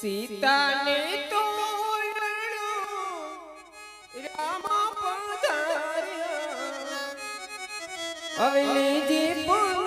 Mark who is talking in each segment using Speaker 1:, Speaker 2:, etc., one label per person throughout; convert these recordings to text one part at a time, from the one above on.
Speaker 1: સીતાને તો રામા પધાર્યા. હવે લેજે પનોતી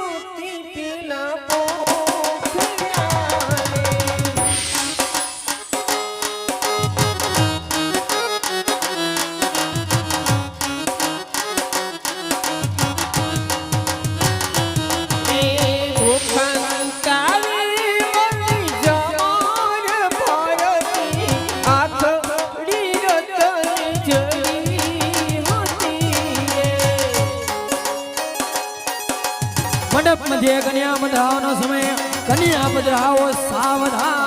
Speaker 2: મંડપ મધ્ય કન્યા મંડળાનો સમય કન્યા પધરાવો સાવધાન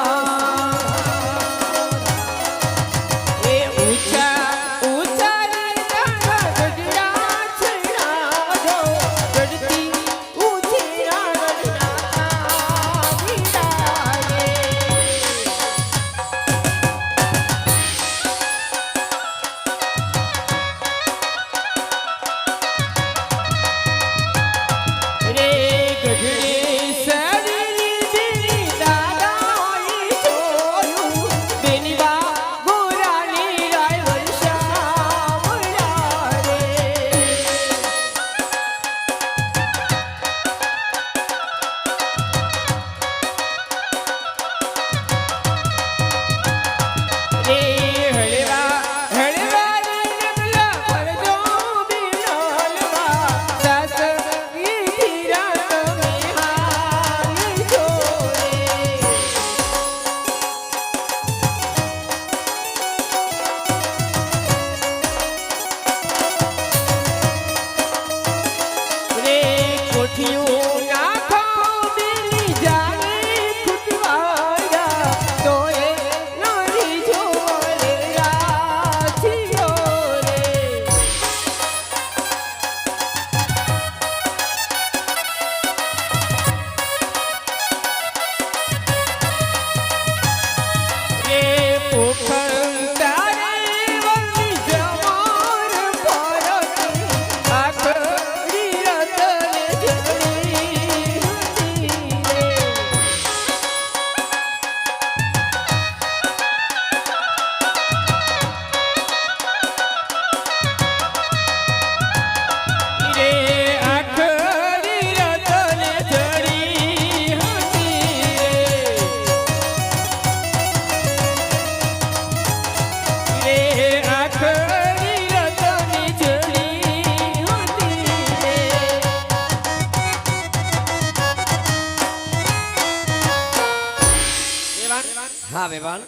Speaker 2: હા વેવાણ.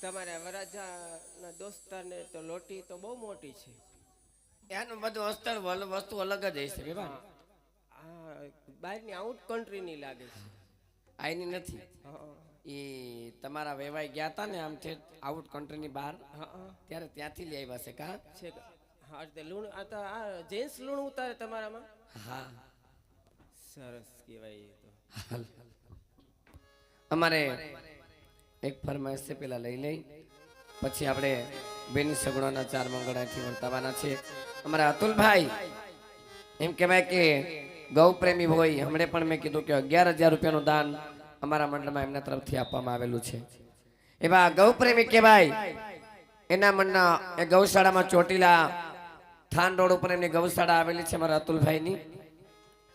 Speaker 1: તમારા વરાજાના દોસ્તારને તો લોટી તો બહુ મોટી છે.
Speaker 2: એનું બધું અસ્તર વસ્તુ અલગ જ હશે વેવાણ.
Speaker 1: બહારની આઉટ કન્ટ્રીની લાગે છે.
Speaker 2: આઈની નથી.
Speaker 1: હા,
Speaker 2: એ તમારા વેવાઈ ગયા હતા ને આમ છે આઉટ કન્ટ્રીની બહાર
Speaker 1: હા, હા.
Speaker 2: ત્યારે ત્યાંથી લઈ આવ્યા છે કા?
Speaker 1: છે? હા એટલે લૂણ આ તો આ જેન્ટ્સ લૂણ ઉતારે તમારામાં?
Speaker 2: હા.
Speaker 1: સરસ કહેવાય એ તો.
Speaker 2: અમારે એક ફરમાઈશ છે પેલા લઈ લઈ. પછી આપણે બેની સગડોના ચાર મંગળાથી વર્તાવાના છે. અમારા અતુલભાઈ એમ કહેવાય કે ગૌ પ્રેમી હોય. હમણે પણ મેં કીધું કે અગિયાર હજાર રૂપિયાનું દાન અમારા મંડળમાં એમના તરફથી આપવામાં આવેલું છે. એવા ગૌ પ્રેમી કહેવાય એના મનના એ ગૌશાળામાં ચોટીલા થાન રોડ ઉપર એમની ગૌશાળા આવેલી છે મારા અતુલભાઈની.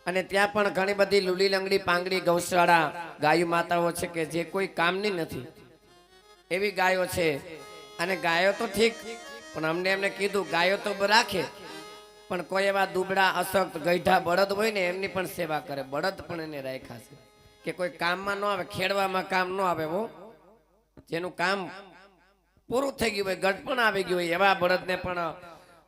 Speaker 2: અને ત્યાં પણ ઘણી બધી લુલી લંગડી પાંગડી ગૌશાળા ગાયો માતાઓ છે કે જે કોઈ કામની નથી. એવી ગાયો છે. અને ગાયો તો ઠીક, પણ અમને એમને કીધું ગાયો તો રાખે. પણ કોઈ એવા દુબળા અશક્ત ગઈઢા બળદ હોય ને એમની પણ સેવા કરે. બળદ પણ એને રાખ્યા છે. કે કોઈ કામમાં ન આવે, ખેડવામાં કામ ન આવે હો. જેનું કામ પૂરું થઈ ગયું હોય ગઢપણ આવી ગયું હોય, એવા બળદને પણ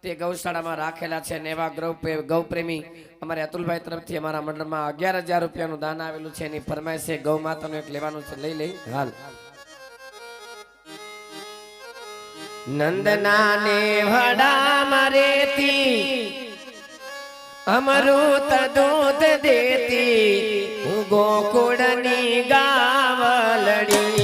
Speaker 2: તે ગૌશાળામાં રાખેલા છે ને એવા ગૌ ગૌપ્રેમી અમારે અતુલભાઈ તરફથી અમારા મંડળમાં અગિયાર હજાર રૂપિયાનું દાન આવેલું છે. એની ફરમાઈશ છે ગૌ માતાનું એક લેવાનું છે. લઈ લઈ, હાલ. નંદના ને વડા મરેતી અમૃત દૂધ દેતી હું ગોકુળની ગાવલડી